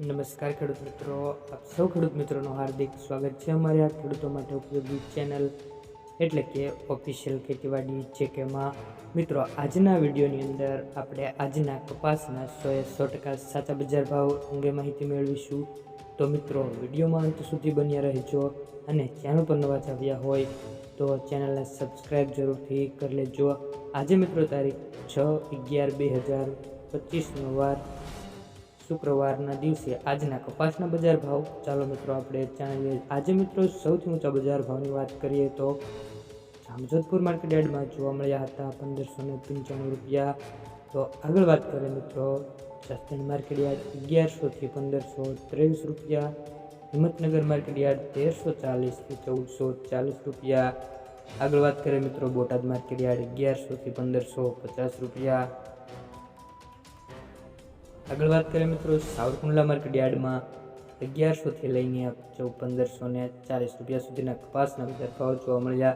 નમસ્કાર ખેડૂત મિત્રો, આપ સૌ ખેડૂત મિત્રોનું હાર્દિક સ્વાગત છે અમારી આ ખેડૂતો માટે ઉપયોગી ચેનલ એટલે કે ઓફિશિયલ ખેતીવાડી છે કેમાં મિત્રો, આજના વિડીયોની અંદર આપણે આજના કપાસના સોએ સો ટકા સાચા બજાર ભાવ અંગે માહિતી મેળવીશું. તો મિત્રો, વિડીયોમાં અંત સુધી બન્યા રહેજો અને ચેનલ પર નવા આવ્યા હોય તો ચેનલને સબસ્ક્રાઈબ જરૂરથી કરી લેજો. આજે મિત્રો તારીખ છ અગિયાર બે હજાર પચીસનો વાર શુક્રવારના દિવસે આજના કપાસના બજાર ભાવ. ચાલો મિત્રો, આપણે જાણીએ. આજે મિત્રો સૌથી ઊંચા બજાર ભાવની વાત કરીએ તો જામજોધપુર માર્કેટ યાર્ડમાં જોવા મળ્યા હતા પંદરસો ને પંચાણું રૂપિયા. તો આગળ વાત કરીએ મિત્રો, જસદણ માર્કેટ યાર્ડ અગિયારસોથી પંદરસો ત્રેવીસ રૂપિયા. હિંમતનગર માર્કેટ યાર્ડ તેરસો ચાલીસથી ચૌદસો ચાલીસ રૂપિયા. આગળ વાત કરીએ મિત્રો, બોટાદ માર્કેટ યાર્ડ અગિયારસોથી પંદરસો પચાસ રૂપિયા. આગળ વાત કરીએ મિત્રો, સાવરકુંડલા માર્કેટ યાર્ડમાં અગિયારસોથી લઈને ચૌ પંદરસો ને ચાલીસ રૂપિયા સુધીના કપાસના બજાર ભાવ જોવા મળ્યા.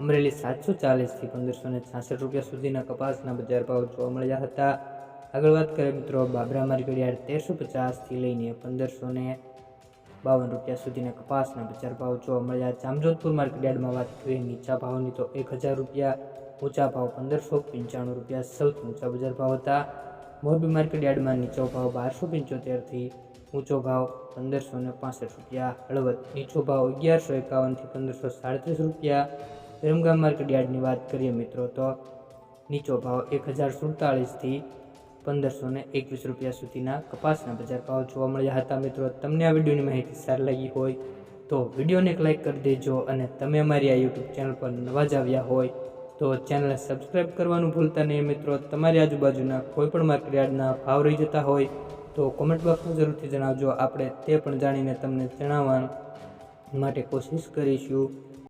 અમરેલી સાતસો ચાલીસથી પંદરસો ને છાસઠ રૂપિયા સુધીના કપાસના બજાર ભાવ જોવા મળ્યા હતા. આગળ વાત કરીએ મિત્રો, બાબરા માર્કેટ યાર્ડ તેરસો પચાસથી લઈને પંદરસો ને બાવન રૂપિયા સુધીના કપાસના બજાર ભાવ જોવા મળ્યા. જામજોધપુર માર્કેટ યાર્ડમાં વાત કરીએ, નીચા ભાવની તો એક હજાર રૂપિયા, ઊંચા ભાવ પંદરસો પંચાણું રૂપિયા સૌથી ઊંચા બજાર ભાવ હતા. મોરબી માર્કેટ યાર્ડમાં નીચો ભાવ બારસો પંચોતેરથી ઊંચો ભાવ પંદરસો ને પાસઠ રૂપિયા, હળવદ નીચો ભાવ અગિયારસો એકાવનથી પંદરસો સાડત્રીસ રૂપિયા. વિરમગામ માર્કેટ યાર્ડની વાત કરીએ મિત્રો તો નીચો ભાવ એક હજાર સુડતાળીસથી પંદરસો ને એકવીસ રૂપિયા સુધીના કપાસના બજાર ભાવ જોવા મળ્યા હતા મિત્રો. તમને આ વિડીયોની માહિતી સારી લાગી હોય તો વિડીયોને એક લાઇક કરી દેજો અને તમે અમારી આ યુટ્યુબ ચેનલ પર નવા જ આવ્યા હોય તો ચેનલને સબસ્ક્રાઈબ કરવાનું ભૂલતા નહીં મિત્રો. તમારી આજુબાજુના કોઈ પણ માર્કેટયાર્ડના ભાવ રહી જતા હોય તો કોમેન્ટ બોક્સમાં જરૂરથી જણાવજો. આપણે તે પણ જાણીને તમને જણાવવા માટે કોશિશ કરીશું.